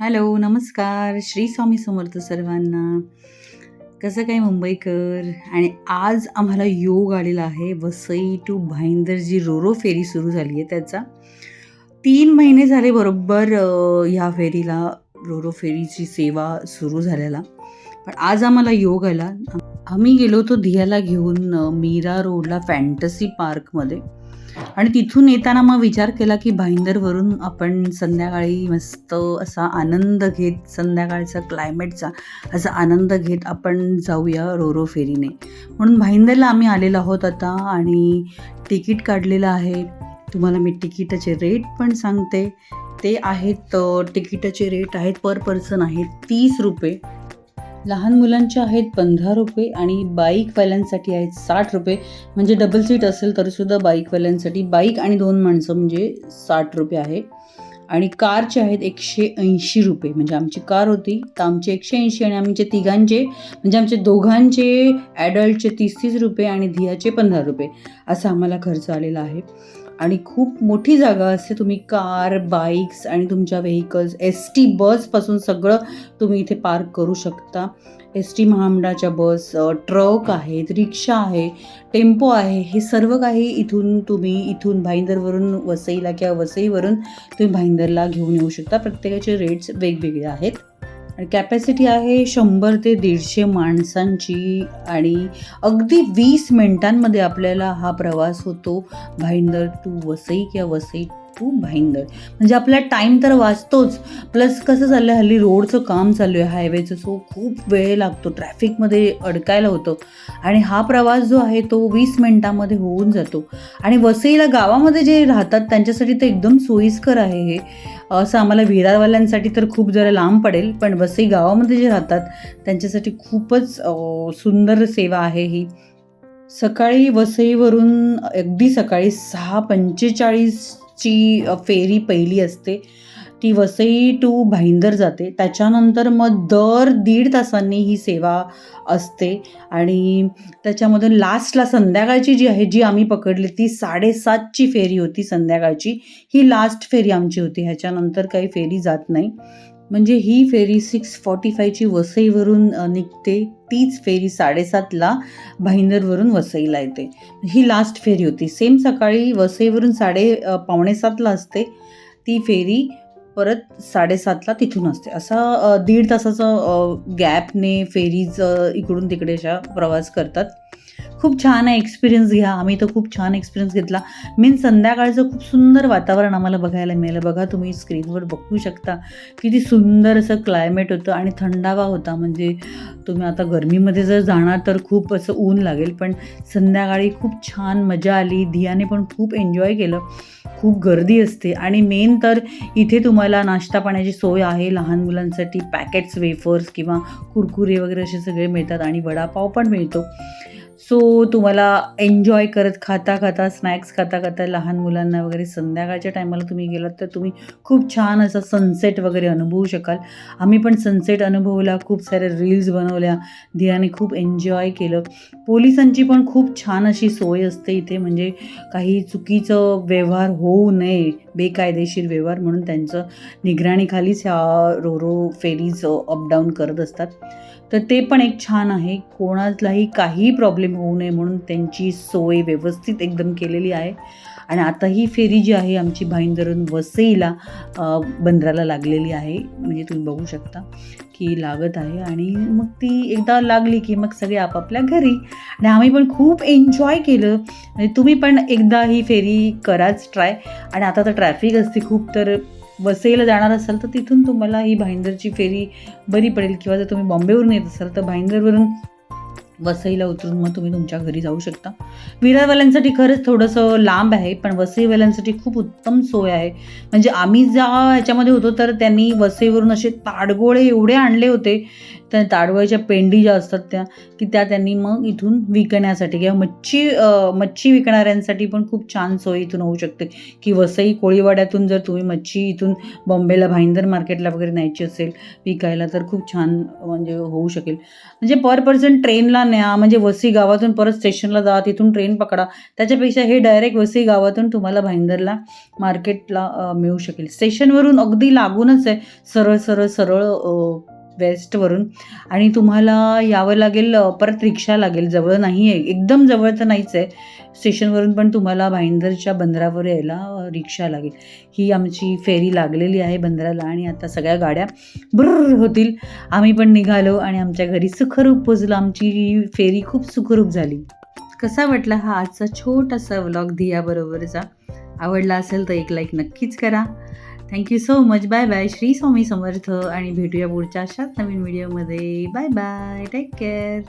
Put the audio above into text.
Hello नमस्कार. श्री स्वामी समर्थ सर्वांना. कसं काय मुंबईकर? आणि आज आम्हाला योग आलेला आहे. वसई टू भाईंदर जी रोरो फेरी सुरू झाली आहे त्याचा. तीन महिने झाले बरोबर ह्या फेरीला रोरो फेरीची सेवा सुरू झालेला पण आज आम्हाला योग आला. आम्ही गेलो होतो धियाला घेऊन मीरा रोडला फॅन्टसी पार्कमध्ये आणि तिथून येताना मग विचार केला की भाईंदरवरून आपण संध्याकाळी मस्त असा आनंद घेत संध्याकाळचा क्लायमेटचा असा आनंद घेत आपण जाऊया रोरो फेरीने. म्हणून भाईंदरला आम्ही आलेलो आहोत आता आणि तिकीट काढलेलं आहे. तुम्हाला मी तिकिटाचे रेट पण सांगते. ते आहेत तिकीटाचे तिकिटाचे रेट आहेत पर पर्सन आहेत तीस रुपये. लहान मुलांचे आहेत पंधरा रुपये आणि बाईकवाल्यांसाठी आहेत साठ रुपये. म्हणजे डबल सीट असेल तरीसुद्धा बाईकवाल्यांसाठी बाईक आणि दोन माणसं म्हणजे साठ रुपये आहे. आणि कारचे आहेत एकशे ऐंशी रुपये. म्हणजे आमची कार होती तर आमचे एकशे ऐंशी आणि आमचे तिघांचे म्हणजे आमचे दोघांचे ॲडल्टचे तीस तीस रुपये आणि धियाचे पंधरा रुपये. असा आम्हाला खर्च आलेला आहे. आणि खूप मोठी जागा असते. तुम्ही कार बाईक्स आणि तुमच्या व्हेकल्स एस टी बसपासून सगळं तुम्ही इथे पार्क करू शकता. एस टी महामंडळाच्या बस ट्रक आहेत रिक्षा आहे टेम्पो आहे. हे सर्व काही इथून तुम्ही इथून भाईंदरवरून वसईला किंवा वसईवरून तुम्ही भाईंदरला घेऊन येऊ शकता. प्रत्येकाचे रेट्स वेगवेगळे आहेत. आणि कॅपॅसिटी आहे शंभर ते दीडशे माणसांची आणि अगदी वीस मिनिटांमध्ये आपल्याला हा प्रवास होतो. भाईंदर टू वसई किंवा वसई टू भाईंदर. म्हणजे आपला टाईम तर वाचतोच. प्लस कसं चाललं आहे हल्ली रोडचं काम चालू आहे हायवेचं सो खूप वेळ लागतो. ट्रॅफिकमध्ये अडकायला होतं. आणि हा प्रवास जो आहे तो वीस मिनटामध्ये होऊन जातो. आणि वसईला गावामध्ये जे राहतात त्यांच्यासाठी तर एकदम सोयीस्कर आहे हे. असं आम्हाला विरारवाल्यांसाठी तर खूप जरा लांब पडेल पण वसई गावामध्ये जे राहतात त्यांच्यासाठी खूपच सुंदर सेवा आहे ही. सकाळी वसईवरून अगदी सकाळी सहा पंचेचाळीसची फेरी पहिली असते. ती वसई टू भाईंदर जाते. त्याच्यानंतर मग दर दीड तासांनी ही सेवा असते. आणि त्याच्यामधून लास्टला संध्याकाळची जी आहे जी आम्ही पकडली ती साडेसातची फेरी होती संध्याकाळची. ही लास्ट फेरी आमची होती. ह्याच्यानंतर काही फेरी जात नाही. म्हणजे ही फेरी सिक्स फॉर्टी फायची वसईवरून निघते. तीच फेरी साडेसातला भाईंदरवरून वसईला येते. ही लास्ट फेरी होती. सेम सकाळी वसईवरून साडे पावणेसातला असते. ती फेरी परत साडेसातला तिथून असते. असा दीड तासाचं गॅपने फेरीज इकडून तिकडे अशा प्रवास करतात. खूप छान आहे एक्सपिरियन्स घ्या. आम्ही तर खूप छान एक्सपिरियन्स घेतला. मेन संध्याकाळचं खूप सुंदर वातावरण आम्हाला बघायला मिळालं. बघा तुम्ही स्क्रीनवर बघू शकता. किती सुंदर असं क्लायमेट होतं आणि थंडावा होता. म्हणजे तुम्ही आता गरमीमध्ये जर जाणार तर खूप असं ऊन लागेल. पण संध्याकाळी खूप छान मजा आली. धियाने पण खूप एन्जॉय केलं. खूप गर्दी असते. आणि मेन तर इथे तुम्हाला नाश्ता पाण्याची सोय आहे. लहान मुलांसाठी पॅकेट्स वेफर्स किंवा कुरकुरे वगैरे असे सगळे मिळतात. आणि वडापाव पण मिळतो. सो तुम्हाला एन्जॉय करत खाता खाता स्नॅक्स खाता खाता लहान मुलांना वगैरे संध्याकाळच्या टायमाला तुम्ही गेलात तर तुम्ही खूप छान असा सनसेट वगैरे अनुभवू शकाल. आम्ही पण सनसेट अनुभवला खूप साऱ्या रील्स बनवल्या धियाने खूप एन्जॉय केलं. पोलिसांची पण खूप छान अशी सोय असते इथे म्हणजे काही चुकीचं व्यवहार होऊ नये बेकायदेशीर व्यवहार म्हणून त्यांचं निगराणीखालीच ह्या रोरो फेरीज अपडाऊन करत असतात. तर ते पण एक छान आहे. कोणालाही काही प्रॉब्लेम होऊ नये म्हणून त्यांची सोय व्यवस्थित एकदम केलेली आहे. आणि आता ही फेरी जी आहे आमची भाईंदरून वसईला बंदराला लागलेली आहे. म्हणजे तुम्ही बघू शकता की लागत आहे. आणि मग ती एकदा लागली की मग सगळे आपापल्या घरी. आणि आम्ही पण खूप एन्जॉय केलं. म्हणजे तुम्ही पण एकदा ही फेरी कराच ट्राय आणि आता तर ट्रॅफिक असते खूप तर वसईला जाणार असाल तर तिथून तुम्हाला ही भाईंदरची फेरी बरी पडेल. किंवा जर तुम्ही बॉम्बेवरून येत असाल तर भाईंदरवरून वसईला उतरून मग तुम्ही तुमच्या घरी जाऊ शकता. विरारवाल्यांसाठी खरंच थोडंसं लांब आहे पण वसईवाल्यांसाठी खूप उत्तम सोय आहे. म्हणजे आम्ही ज्या ह्याच्यामध्ये होतो तर त्यांनी वसईवरून असे ताडगोळे एवढे आणले होते त्या ताडवळीच्या पेंडी ज्या असतात त्या की त्या त्यांनी मग इथून विकण्यासाठी किंवा मच्छी मच्छी विकणाऱ्यांसाठी पण खूप छान सोय इथून होऊ शकते. की वसई कोळीवाड्यातून जर तुम्ही मच्छी इथून बॉम्बेला भाईंदर मार्केटला वगैरे न्यायची असेल विकायला तर खूप छान म्हणजे होऊ शकेल. म्हणजे पर पर्सन ट्रेनला न्या म्हणजे वसई गावातून परत स्टेशनला जा तिथून ट्रेन पकडा. त्याच्यापेक्षा हे डायरेक्ट वसई गावातून तुम्हाला भाईंदरला मार्केटला मिळू शकेल. स्टेशनवरून अगदी लागूनच आहे सरळ सरळ सरळ वेस्टवरून. आणि तुम्हाला यावं लागेल परत रिक्षा लागेल. जवळ नाही आहे. एकदम जवळ तर नाहीच आहे. स्टेशनवरून पण तुम्हाला भाईंदरच्या बंदरावर यायला रिक्षा लागेल. ही आमची फेरी लागलेली आहे बंदराला आणि आता सगळ्या गाड्या ब्रर होतील. आम्ही पण निघालो आणि आमच्या घरी सुखरूप पोचलो आमची ही फेरी खूप सुखरूप झाली. कसा वाटला हा आजचा छोटासा व्लॉग धियाबरोबरचा आवडला असेल तर एक लाईक नक्कीच करा. Thank you so much bye bye Shri Swami Samarth आणि भेटूया पुढच्या अशाच नवीन व्हिडिओमध्ये बाय बाय टेक केअर